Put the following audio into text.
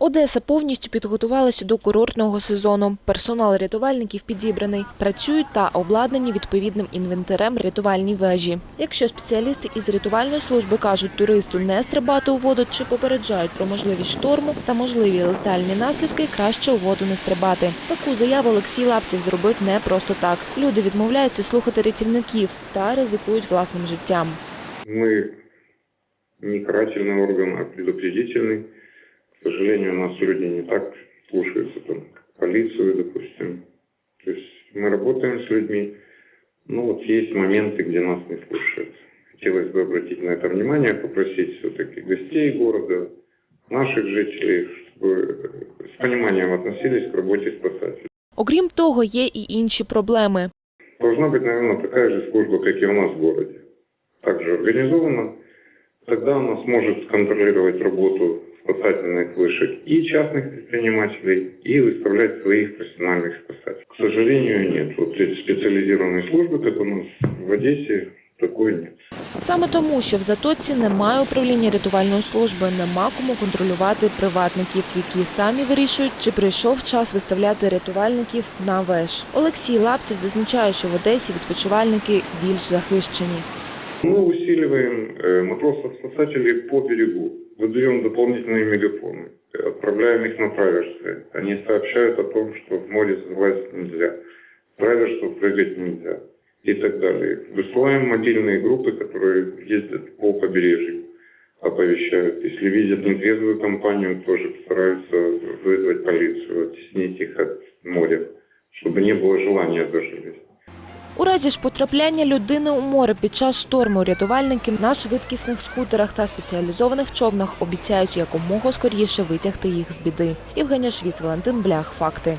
Одеса повністю підготувалася до курортного сезону. Персонал рятувальників підібраний. Працюють та обладнані відповідним інвентарем рятувальні вежі. Якщо спеціалісти із рятувальної служби кажуть туристу не стрибати у воду чи попереджають про можливість шторму та можливі летальні наслідки, краще у воду не стрибати. Таку заяву Олексій Лаптів зробив не просто так. Люди відмовляються слухати рятівників та ризикують власним життям. Мы не карательный орган, а предупредительный. К сожалению, у нас люди не так слушаются там, как полицию, допустим. То есть мы работаем с людьми, но вот есть моменты, где нас не слушают. Хотелось бы обратить на это внимание, попросить все-таки гостей города, наших жителей, чтобы с пониманием относились к работе спасателей. Окрім того, є і інші проблеми. Должна быть, наверное, такая же служба, как и у нас в городе. Также организована. Тогда она сможет контролировать работу спасательных вышек и частных предпринимателей, и выставлять своих профессиональных спасателей. К сожалению, нет. Вот этой специализированной службы, как у нас в Одессе, такой нет. Саме тому, що в Затоці немає управління рятувальної служби, нема кому контролювати приватників, які самі вирішують, чи прийшов час виставляти рятувальників на веж. Олексій Лаптів зазначає, що в Одесі відпочивальники більш захищені. Мы усиливаем э, матросов-спасателей по берегу, Выдаем дополнительные мегафоны, отправляем их на траверсы. Они сообщают о том, что в море залазить нельзя, с траверсов прыгать нельзя и так далее. Высылаем мобильные группы, которые ездят по побережью, оповещают. Если видят нетрезвую компанию, тоже стараются вызвать полицию, оттеснить их от моря, чтобы не было желания заживить. У разі ж потрапляння людини у море під час шторму рятувальники на швидкісних скутерах та спеціалізованих човнах обіцяють якомога скоріше витягти їх з біди. Євгенія Швіц, Валентин Блях. Факти.